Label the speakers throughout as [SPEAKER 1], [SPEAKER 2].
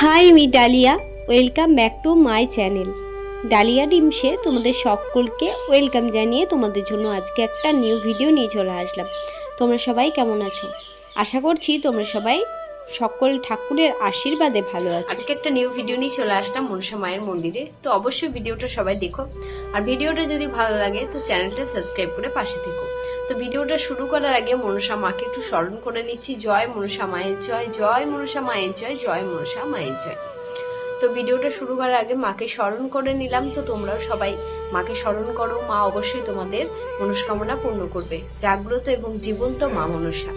[SPEAKER 1] High, আমি Dalia. Welcome back to my channel Dalia ডিমসে তোমাদের সকলকে ওয়েলকাম জানিয়ে তোমাদের জন্য আজকে একটা নিউ ভিডিও নিয়ে চলে আসলাম। তোমরা সবাই কেমন আছো? আশা করছি তোমরা সবাই সকল ঠাকুরের আশীর্বাদে ভালো আছো। আজকে একটা নিউ ভিডিও নিয়ে চলে আসলাম মনসা মায়ের মন্দিরে। তো অবশ্যই ভিডিওটা সবাই দেখো। আর ভিডিওটা যদি ভালো লাগে, তো চ্যানেলটা সাবস্ক্রাইব করে পাশে থেকো। তো ভিডিওটা শুরু করার আগে মনসা মাকে একটু স্মরণ করে নিচ্ছি। জয় মনসা মায়ের জয় জয় মনসা মায়ের জয় জয় মনসা মায়ের জয়। তো ভিডিওটা শুরু করার আগে মাকে স্মরণ করে নিলাম। তো তোমরাও সবাই মাকে স্মরণ করো। মা অবশ্যই তোমাদের মনস্কামনা পূর্ণ করবে। জাগ্রত এবং জীবন্ত মা মনসা।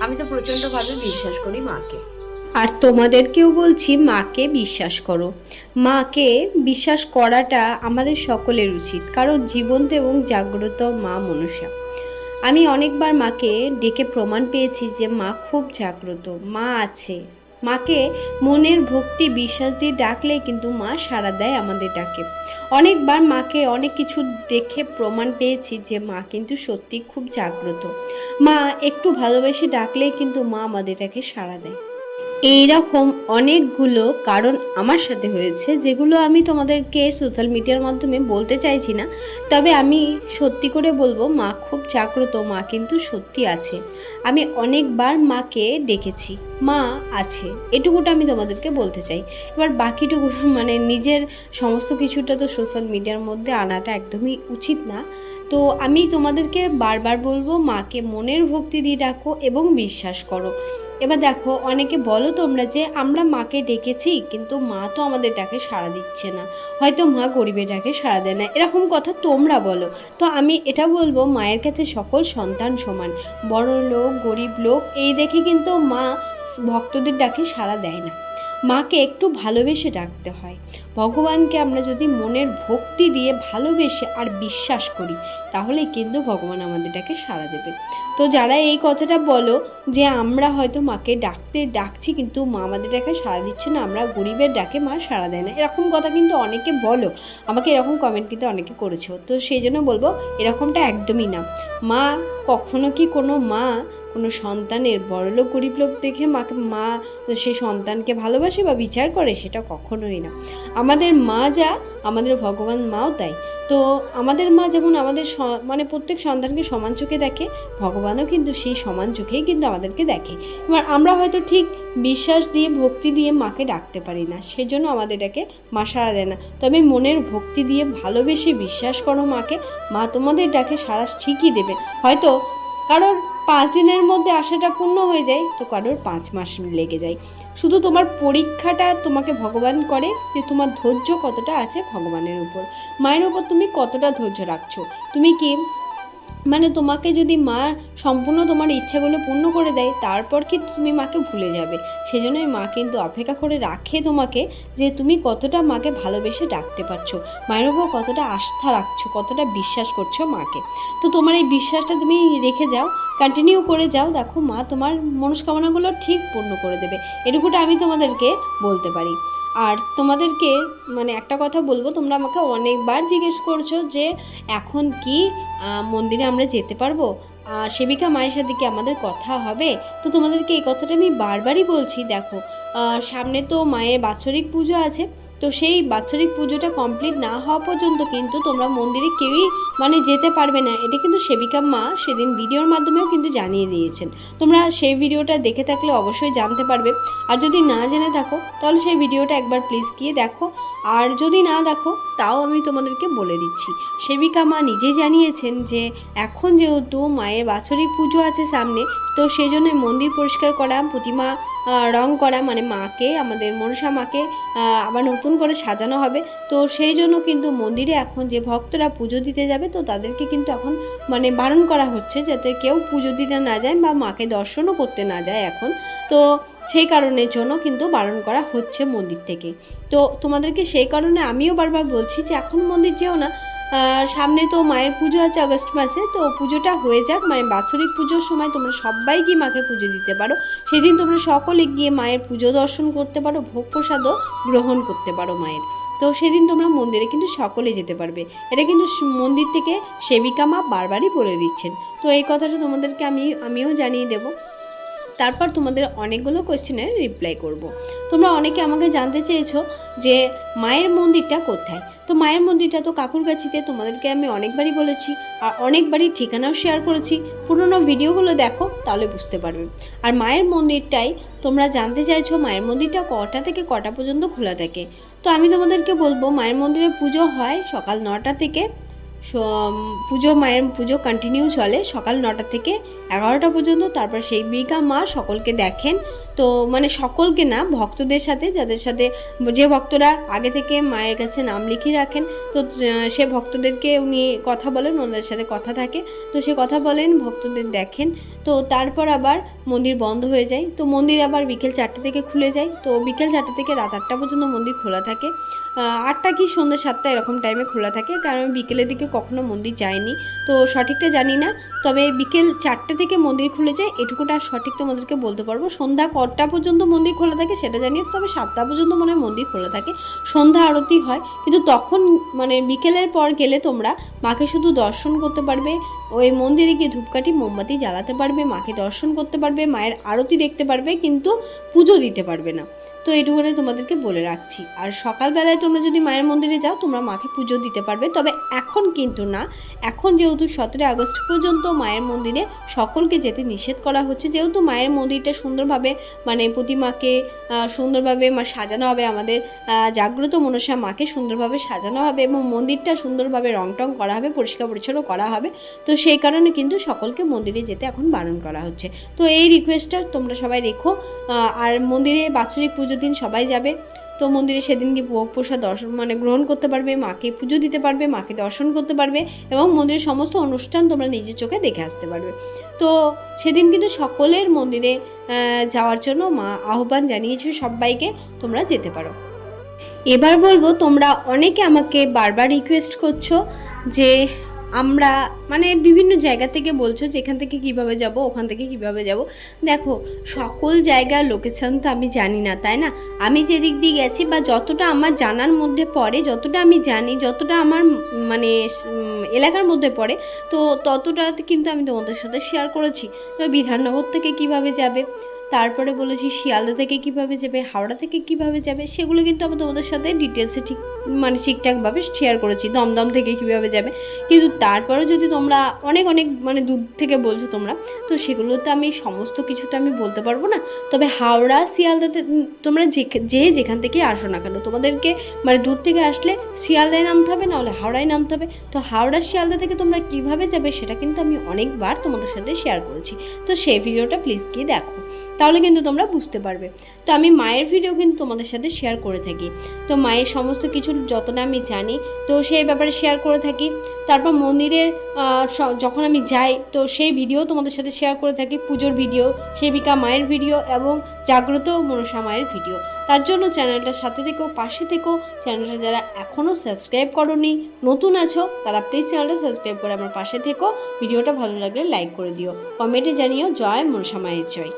[SPEAKER 1] আমি তো প্রচণ্ডভাবে বিশ্বাস করি মাকে। আর তোমাদেরকেও বলছি, মাকে বিশ্বাস করো। মাকে বিশ্বাস করাটা আমাদের সকলের উচিত। কারণ জীবন্ত এবং জাগ্রত মা মনসা। আমি অনেকবার মাকে ডেকে প্রমাণ পেয়েছি যে মা খুব জাগ্রত, মা আছে। মাকে মনের ভক্তি, বিশ্বাস দিয়ে ডাকলে কিন্তু মা সাড়া দেয় আমাদের ডাকে। অনেকবার মাকে অনেক কিছু দেখে প্রমাণ পেয়েছি যে মা কিন্তু সত্যি খুব জাগ্রত। মা একটু ভালোবেসে ডাকলে কিন্তু মা আমাদেরটাকে সাড়া দেয়। এই রকম অনেকগুলো কারণ আমার সাথে হয়েছে, যেগুলো আমি তোমাদেরকে সোশ্যাল মিডিয়ার মাধ্যমে বলতে চাইছি না। তবে আমি সত্যি করে বলব, মা খুব জাগ্রত, মা কিন্তু সত্যি আছে। আমি অনেকবার মাকে ডেকেছি, মা আছে, এটুকুটা আমি তোমাদেরকে বলতে চাই। এবার বাকিটুকু মানে নিজের সমস্ত কিছুটা তো সোশ্যাল মিডিয়ার মধ্যে আনাটা একদমই উচিত না। তো আমি তোমাদেরকে বারবার বলব, মাকে মনের ভক্তি দিয়ে ডাকো এবং বিশ্বাস করো। এবার দেখো, অনেকে বলো তোমরা যে, আমরা মাকে ডেকেছি, কিন্তু মা তো আমাদের ডাকে সাড়া দিচ্ছে না। হয়তো মা গরিবের ডাকে সাড়া দেয় না। এরকম কথা তোমরা বলো। তো আমি এটা বলব, মায়ের কাছে সকল সন্তান সমান। বড় লোক গরিব লোক এই দেখে কিন্তু মা ভক্তদের ডাকে সাড়া দেয় না। মাকে একটু ভালোবেসে ডাকতে হয়। ভগবানকে আমরা যদি মনের ভক্তি দিয়ে ভালোবেসে আর বিশ্বাস করি, তাহলে কিন্তু ভগবান আমাদেরটাকে সাড়া দেবে। তো যারা এই কথাটা বলো যে আমরা হয়তো মাকে ডাকতে ডাকছি কিন্তু মা আমাদের ডাকে সাড়া দিচ্ছে না, আমরা গরিবের ডাকে মা সাড়া দেয় না। এরকম কথা কিন্তু অনেকে বলো। আমাকে এরকম কমেন্ট কিন্তু অনেকে করেছ। তো সেই জন্য বলব, এরকমটা একদমই না। মা কখনো কি কোনো মা কোনো সন্তানের বড়লোক গরিব লোক দেখে মাকে মা সে সন্তানকে ভালোবাসে বা বিচার করে সেটা কখনোই না। আমাদের মা যা, আমাদের ভগবান মাও তাই। তো আমাদের মা যেমন আমাদের মানে প্রত্যেক সন্তানকে সমান চোখে দেখে, ভগবানও কিন্তু সেই সমান চোখেই কিন্তু আমাদেরকে দেখে। এবার আমরা হয়তো ঠিক বিশ্বাস দিয়ে, ভক্তি দিয়ে মাকে ডাকতে পারি না, সেজন্য আমাদের এটাকে মা সাড়া দেয় না। তবে মনের ভক্তি দিয়ে ভালোবেসে বিশ্বাস করো মাকে, মা তোমাদের ডাকে সারা ঠিকই দেবে। হয়তো কারোর পাঁচ দিনের মধ্যে আশাটা পূর্ণ হয়ে যায়, তো কারোর পাঁচ মাস লেগে যায়। শুধু তোমার পরীক্ষাটা তোমাকে ভগবান করে যে তোমার ধৈর্য কতটা আছে ভগবানের উপর। মায়ের উপর তুমি কতটা ধৈর্য রাখছো? তুমি কি মানে তোমাকে যদি মা সম্পূর্ণ তোমার ইচ্ছাগুলো পূর্ণ করে দেয়, তারপর কি তুমি মাকে ভুলে যাবে? সেজন্যই মা কিন্তু অপেক্ষা করে রাখে তোমাকে যে তুমি কতটা মাকে ভালোবেসে ডাকতে পারছ। মায়ের উপর কতটা আস্থা রাখছো, কতটা বিশ্বাস করছ মাকে। তো তোমার এই বিশ্বাসটা তুমি রেখে যাও কন্টিনিউ করে যাও। দেখো মা তোমার মনস্কামনাগুলো ঠিক পূর্ণ করে দেবে। এটুকুটা আমি তোমাদেরকে বলতে পারি। আর তোমাদেরকে মানে একটা কথা বলব, তোমরা আমাকে অনেকবার জিজ্ঞেস করছ যে এখন কি মন্দিরে আমরা যেতে পারব? আর সেবিকা মায়ের সাথে কি আমাদের কথা হবে? তো তোমাদেরকে এই কথাটা আমি বারবারই বলছি, দেখো। সামনে তো মায়ের বাৎসরিক পুজো আছে তো সেই বাৎসরিক পুজোটা কমপ্লিট না হওয়া পর্যন্ত কিন্তু তোমরা মন্দিরে কেউই মানে যেতে পারবে না। এটা কিন্তু সেবিকা মা সেদিন ভিডিওর মাধ্যমেও কিন্তু জানিয়ে দিয়েছেন। তোমরা সেই ভিডিওটা দেখে থাকলে অবশ্যই জানতে পারবে। আর যদি না জেনে থাকো, তাহলে সেই ভিডিওটা একবার প্লিজ গিয়ে দেখো। আর যদি না দেখো, তাও আমি তোমাদেরকে বলে দিচ্ছি। সেবিকা মা নিজেই জানিয়েছেন যে, এখন যেহেতু মায়ের বাৎসরিক পুজো আছে সামনে, তো সেই জন্য মন্দির পরিষ্কার করা, প্রতিমা রং করা মানে মাকে, আমাদের মনসা মাকে আবার নতুন করে সাজানো হবে। তো সেই জন্য কিন্তু মন্দিরে এখন যে ভক্তরা পুজো দিতে যাবে, তো তাদেরকে কিন্তু এখন মানে বারণ করা হচ্ছে যাতে কেউ পুজো দিতে না যায় বা মাকে দর্শনও করতে না যায় এখন। তো সেই কারণের জন্য কিন্তু বারণ করা হচ্ছে মন্দির থেকে। তো তোমাদেরকে সেই কারণে আমিও বারবার বলছি যে এখন মন্দির যেও না সামনে তো মায়ের পুজো আছে আগস্ট মাসে, তো পুজোটা হয়ে যাক। মানে বাৎসরিক পুজোর সময় তোমরা সবাই গিয়ে মাকে পুজো দিতে পারো। সেদিন তোমরা সকলে গিয়ে মায়ের পুজো দর্শন করতে পারো, ভোগ প্রসাদও গ্রহণ করতে পারো মায়ের। তো সেদিন তোমরা মন্দিরে কিন্তু সকলে যেতে পারবে। এটা কিন্তু মন্দির থেকে সেবিকা মা বারবারই বলে দিচ্ছেন। তো এই কথাটা তোমাদেরকে আমি, আমিও জানিয়ে দেবো। তারপর তোমাদের অনেকগুলো কোয়েশ্চেনের রিপ্লাই করব। তোমরা অনেকে আমাকে জানতে চেয়েছো যে মায়ের মন্দিরটা কোথায়? তো মায়ের মন্দিরটা তো কাকুর কাকুরগাছিতে তোমাদেরকে আমি অনেকবারই বলেছি আর অনেকবারই ঠিকানাও শেয়ার করেছি। পুরোনো ভিডিওগুলো দেখো, তাহলে বুঝতে পারবে। আর মায়ের মন্দিরটাই তোমরা জানতে চাইছো মায়ের মন্দিরটা কটা থেকে কটা পর্যন্ত খোলা থাকে। তো আমি তোমাদেরকে বলব, মায়ের মন্দিরে পুজো হয় সকাল নটা থেকে পুজো মায়ের, পুজো কন্টিনিউ চলে সকাল নটা থেকে এগারোটা পর্যন্ত। তারপর সেই বিকা মা সকলকে দেখেন তো মানে সকলকে না ভক্তদের সাথে, যাদের সাথে যে ভক্তরা আগে থেকে মায়ের কাছে নাম লিখিয়ে রাখেন, তো সে ভক্তদেরকে উনি কথা বলেন, ওনাদের সাথে কথা থাকে। তো সে কথা বলেন, ভক্তদের দেখেন। তো তারপর আবার মন্দির বন্ধ হয়ে যায়। তো মন্দির আবার বিকেল চারটে থেকে খুলে যায়। তো বিকেল চারটে থেকে রাত আটটা পর্যন্ত মন্দির খোলা থাকে। আটটা কি সন্ধ্যে সাতটা এরকম টাইমে খোলা থাকে, কারণ বিকেলের দিকে কখনো মন্দির যায়নি। তো সঠিকটা জানি না, তবে বিকেল চারটে থেকে মন্দির খুলে যায়, এটুকুটা সঠিক তোমাদেরকে বলতে পারব। সন্ধ্যা কটা পর্যন্ত মন্দির খোলা থাকে সেটা জানি তবে সাতটা পর্যন্ত মনে হয় মন্দির খোলা থাকে। সন্ধ্যা আরতি হয়, কিন্তু তখন মানে বিকেলের পর গেলে তোমরা মাকে শুধু দর্শন করতে পারবে, ওই মন্দিরে গিয়ে ধূপকাঠি, মোমবাতি জ্বালাতে পারবে, মাকে দর্শন করতে পারবে, মায়ের আরতি দেখতে পারবে, কিন্তু পুজো দিতে পারবে না। তো এটুকুনে তোমাদেরকে বলে রাখছি। আর সকালবেলায় তোমরা যদি মায়ের মন্দিরে যাও, তোমরা মাকে পুজো দিতে পারবে। তবে এখন কিন্তু না। এখন যেহেতু সতেরোই আগস্ট পর্যন্ত মায়ের মন্দিরে সকলকে যেতে নিষেধ করা হচ্ছে, যেহেতু মায়ের মন্দিরটা সুন্দরভাবে মানে প্রতিমাকে সুন্দরভাবে মা, সাজানো হবে, আমাদের জাগ্রত মনসা মাকে সুন্দরভাবে সাজানো হবে এবং মন্দিরটা সুন্দরভাবে রং টং করা হবে, পরিষ্কার পরিচ্ছন্ন করা হবে। তো সেই কারণে কিন্তু সকলকে মন্দিরে যেতে এখন বারণ করা হচ্ছে। তো এই রিকোয়েস্টটা তোমরা সবাই রেখো। আর মন্দিরে বাৎসরিক পুজোর দিন সবাই যাবে, তো মন্দিরে সেদিন গিয়ে প্রসাদ দর্শন মানে গ্রহণ করতে পারবে, মাকে পুজো দিতে পারবে, মাকে দর্শন করতে পারবে এবং মন্দিরের সমস্ত অনুষ্ঠান তোমরা নিজের চোখে দেখে আসতে পারবে। তো সেদিন কিন্তু সকলের মন্দিরে যাওয়ার জন্য মা আহ্বান জানিয়েছে সবাইকে, তোমরা যেতে পারো। এবার বলব, তোমরা অনেকে আমাকে বারবার রিকোয়েস্ট করছ যে আমরা মানে বিভিন্ন জায়গা থেকে বলছো যে এখান থেকে কীভাবে যাব, ওখান থেকে কীভাবে যাব। দেখো, সকল জায়গার লোকেশন তো আমি জানি না, তাই না? আমি যেদিক দিয়ে গেছি বা যতটা আমার জানার মধ্যে পড়ে, যতটা আমি জানি, যতটা আমার মানে এলাকার মধ্যে পড়ে, তো ততটা কিন্তু আমি তোমাদের সাথে শেয়ার করেছি। তো বিধাননগর থেকে কীভাবে যাবে? তারপরে বলেছি, শিয়ালদা থেকে কীভাবে যাবে, হাওড়া থেকে কীভাবে যাবে? সেগুলো কিন্তু আমি তোমাদের সাথে ডিটেলসে ঠিক মানে ঠিকঠাকভাবে শেয়ার করেছি, দমদম থেকে কীভাবে যাবে। কিন্তু তারপরেও যদি তোমরা অনেক অনেক মানে দূর থেকে বলছো তোমরা, তো সেগুলো তো আমি সমস্ত কিছুটা আমি বলতে পারব না। তবে হাওড়া, শিয়ালদাতে তোমরা যে যে যেখান থেকে আসো না কেন, তোমাদেরকে মানে দূর থেকে আসলে শিয়ালদায় নামতে হবে নাহলে হাওড়ায় নামতে হবে। তো হাওড়া, শিয়ালদা থেকে তোমরা কীভাবে যাবে, সেটা কিন্তু আমি অনেকবার তোমাদের সাথে শেয়ার করেছি। তো সেই ভিডিওটা প্লিজ গিয়ে দেখো। তাহলে কিন্তু তোমরা বুঝতে পারবে। তো আমি মায়ের ভিডিও কিন্তু তোমাদের সাথে শেয়ার করে থাকি। তো মায়ের সমস্ত কিছু যতটা আমি জানি, তো সেই ব্যাপারে শেয়ার করে থাকি। তারপর মন্দিরের যখন আমি যাই, তো সেই ভিডিও তোমাদের সাথে শেয়ার করে থাকি, পুজোর ভিডিও সেবিকা মায়ের ভিডিও এবং জাগ্রত মনসা মায়ের ভিডিও তার জন্য চ্যানেলটার সাথে থেকেও পাশে থেকেও চ্যানেলটা যারা এখনও সাবস্ক্রাইব করনি, নতুন আছো, তারা প্লিজ চ্যানেলটা সাবস্ক্রাইব করে আমার পাশে থেকো। ভিডিওটা ভালো লাগলে লাইক করে দিও। কমেন্টে জানিও, জয় মনসা মায়ের জয়।